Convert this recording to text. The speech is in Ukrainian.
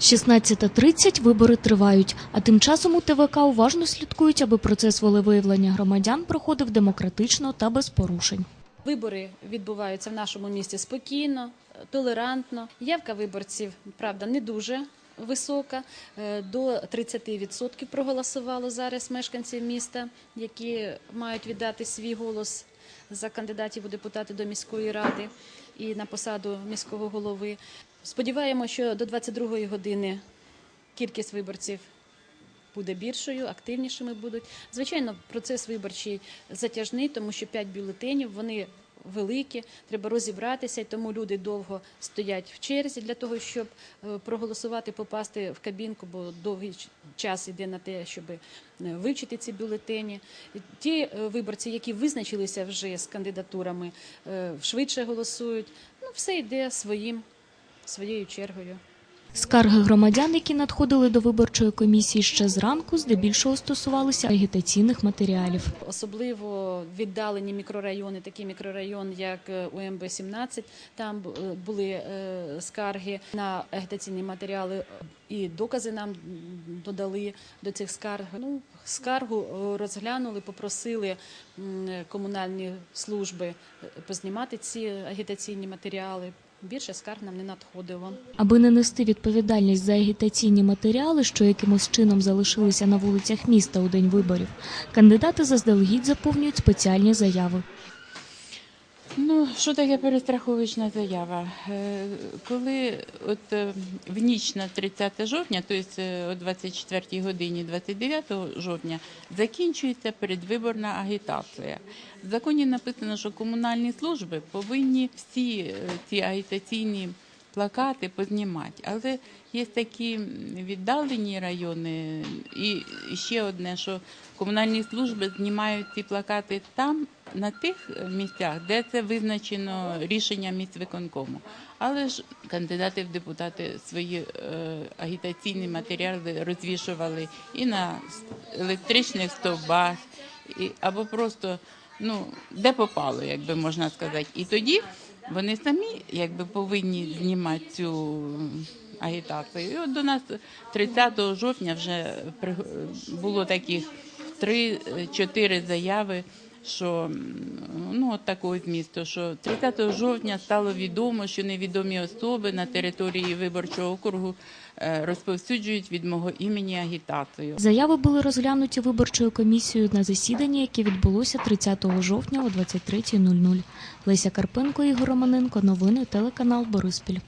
16.30 вибори тривають, а тим часом у ТВК уважно слідкують, аби процес волевиявлення громадян проходив демократично та без порушень. Вибори відбуваються в нашому місті спокійно, толерантно. Явка виборців, правда, не дуже висока. Е, До 30% проголосувало зараз мешканців міста, які мають віддати свій голос за кандидатів у депутати до міської ради і на посаду міського голови. Сподіваємося, що до 22-ї години кількість виборців буде більшою, активнішими будуть. Звичайно, процес виборчий затяжний, тому що 5 бюлетенів, вони великі, треба розібратися, і тому люди довго стоять в черзі для того, щоб е, проголосувати, попасти в кабінку, бо довгий час йде на те, щоб е, вивчити ці бюлетені. Ті е, виборці, які визначилися вже з кандидатурами, швидше голосують. Ну, все йде своїм, своєю чергою. Скарги громадян, які надходили до виборчої комісії ще зранку, здебільшого стосувалися агітаційних матеріалів. Особливо віддалені мікрорайони, такі мікрорайон, як е, УМБ-17, там е, були е, скарги на агітаційні матеріали і докази нам додали до цих скарг. Ну, скаргу розглянули, попросили комунальні служби познімати ці агітаційні матеріали. Більше скарг нам не надходило. Аби не нести відповідальність за агітаційні матеріали, що якимось чином залишилися на вулицях міста у день виборів, кандидати заздалегідь заповнюють спеціальні заяви. Ну, що таке перестраховочна заява? Е, Коли от е, в ніч на 30 жовтня, тобто о 24 годині 29 жовтня, закінчується передвиборна агітація. В законі написано, що комунальні служби повинні всі ці агітаційні плакати познімати. Але є такі віддалені райони, і ще одне, що комунальні служби знімають ці плакати там, на тих місцях, де це визначено рішенням міськвиконкому. Але ж кандидати в депутати свої е, агітаційні матеріали розвішували і на електричних стовбах, і, або просто ну, де попало, якби можна сказати. І тоді вони самі якби повинні знімати цю агітацію. І от до нас 30 жовтня вже було таких 3-4 заяви. Що ну от такого змісту, що 30 жовтня стало відомо, що невідомі особи на території виборчого округу е, розповсюджують від мого імені агітацію. Заяви були розглянуті виборчою комісією на засіданні, яке відбулося 30 жовтня о 23.00. Леся Карпенко, Ігор Романенко. Новини телеканал Бориспіль.